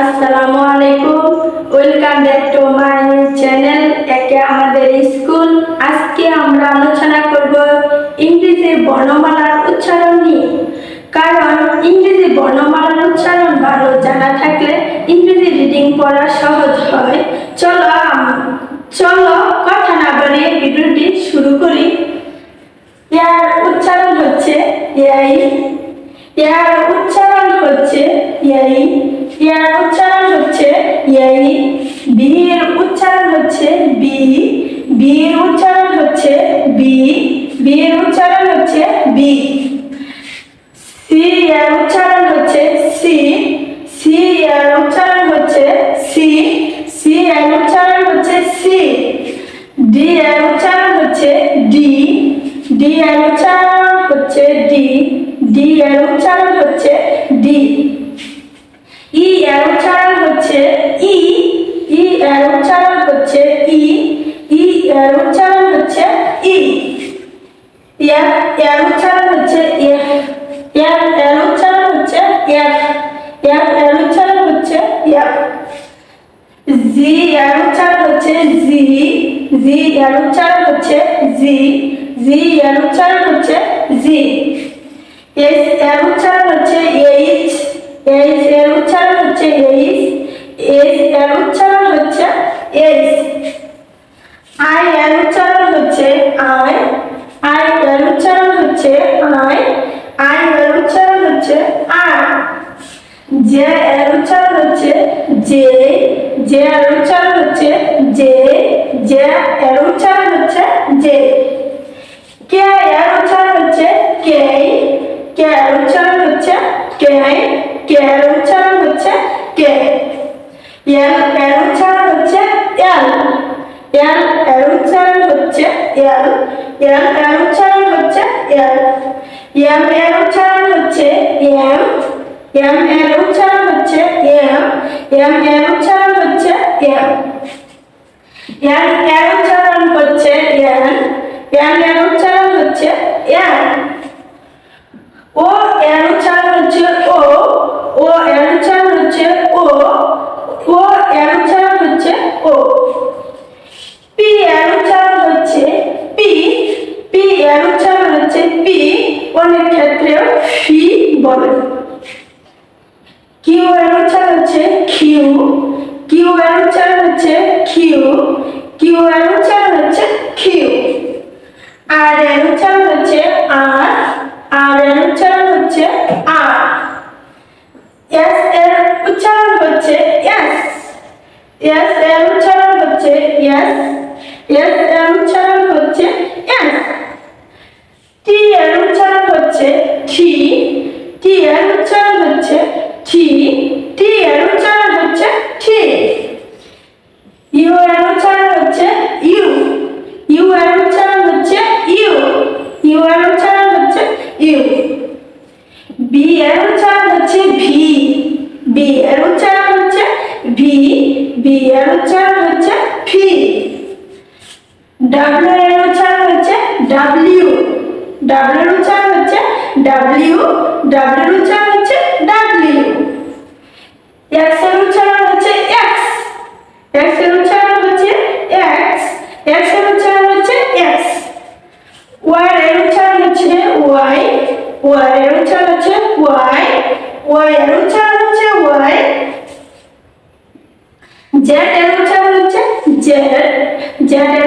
আসসালামু আলাইকুম welcome back to my channel, একে আমাদের স্কুল। আজকে আমরা আলোচনা করব ইংরেজি বর্ণমালার উচ্চারণ নিয়ে। কারণ ইংরেজি বর্ণমালার উচ্চারণ ভালো জানা থাকলে ইংরেজি রিডিং পড়া সহজ হয়। চলো চলো কথা না বাড়িয়ে ভিডিওটি শুরু করি। বি এর উচ্চারণ হচ্ছে বি বি এর উচ্চারণ হচ্ছে বি। সি এর উচ্চারণ হচ্ছে সি সি এর উচ্চারণ হচ্ছে সি সি এর উচ্চারণ হচ্ছে সি। ডি এর উচ্চারণ হচ্ছে ডি ডি এর উচ্চারণ হচ্ছে ডি ডি এর উচ্চারণ হচ্ছে ডি। ই এর উচ্চারণ এফ এর উচ্চারণ হচ্ছে এফ এফ এর উচ্চারণ হচ্ছে এফ এফ এর উচ্চারণ হচ্ছে এফ জি এর উচ্চারণ হচ্ছে জি জি এর উচ্চারণ হচ্ছে জি জি এর উচ্চারণ হচ্ছে জি এস এর উচ্চারণ হচ্ছে এইচ এইচ এর উচ্চারণ হচ্ছে এইচ এস এর উচ্চারণ হচ্ছে এইচ আই এর উচ্চারণ এর উচ্চারণ হচ্ছে আই আই এর উচ্চারণ হচ্ছে আর জে এর উচ্চারণ হচ্ছে জে জে এর উচ্চারণ হচ্ছে জে জে এর উচ্চারণ হচ্ছে জে কে এর উচ্চারণ হচ্ছে কে কে এর উচ্চারণ হচ্ছে কে কে এর উচ্চারণ হচ্ছে কে এল এর উচ্চারণ হচ্ছে এল এল এর উচ্চারণ হচ্ছে এল এল এর উচ্চারণ এল এম উচ্চারণ হচ্ছে এম এম এর উচ্চারণ হচ্ছে এম এম এর উচ্চারণ হচ্ছে এম এন এর উচ্চারণ হচ্ছে এন এন এর উচ্চারণ হচ্ছে এন ও এর উচ্চারণ হচ্ছে ও ও এর উচ্চারণ হচ্ছে ও ও এর উচ্চারণ হচ্ছে ও পি এর উচ্চারণ হচ্ছে পি পি এর উচ্চারণ হচ্ছে পি অনেক ক্ষেত্রেও ফি বলে? কিউ এর উচ্চারণ হচ্ছে কিউ। কিউ এর উচ্চারণ হচ্ছে কিউ। কিউ এর উচ্চারণ হচ্ছে কিউ। আর এর উচ্চারণ হচ্ছে আর। আর এর উচ্চারণ হচ্ছে আর। এস এর উচ্চারণ হচ্ছে এস। এস এর উচ্চারণ হচ্ছে এস। এস এর উচ্চারণ হচ্ছে এস। টি এর উচ্চারণ হচ্ছে টি। টি এর উচ্চারণ হচ্ছে টি টি এর উচ্চারণ হচ্ছে টি ইউ এর উচ্চারণ হচ্ছে ইউ ইউ এর উচ্চারণ হচ্ছে ইউ ইউ এর উচ্চারণ হচ্ছে ইউ বি এর উচ্চারণ হচ্ছে ভি বি এর উচ্চারণ হচ্ছে ভি বি এর উচ্চারণ হচ্ছে ভি ডাব্লিউ এর উচ্চারণ হচ্ছে ডাব্লিউ ডাব্লিউ এর উচ্চারণ হচ্ছে ডাব্লিউ ডাব্লিউ এর উচ্চারণ হচ্ছে ডাব্লিউ এক্সের উচ্চারণ হচ্ছে এক্স এক্সের উচ্চারণ হচ্ছে এক্স এক্সের উচ্চারণ হচ্ছে এক্স ওয়াই এর উচ্চারণ হচ্ছে ওয়াই ওয়াই এর উচ্চারণ হচ্ছে ওয়াই ওয়াই এর উচ্চারণ হচ্ছে ওয়াই জেড এর উচ্চারণ হচ্ছে জেড জেড এর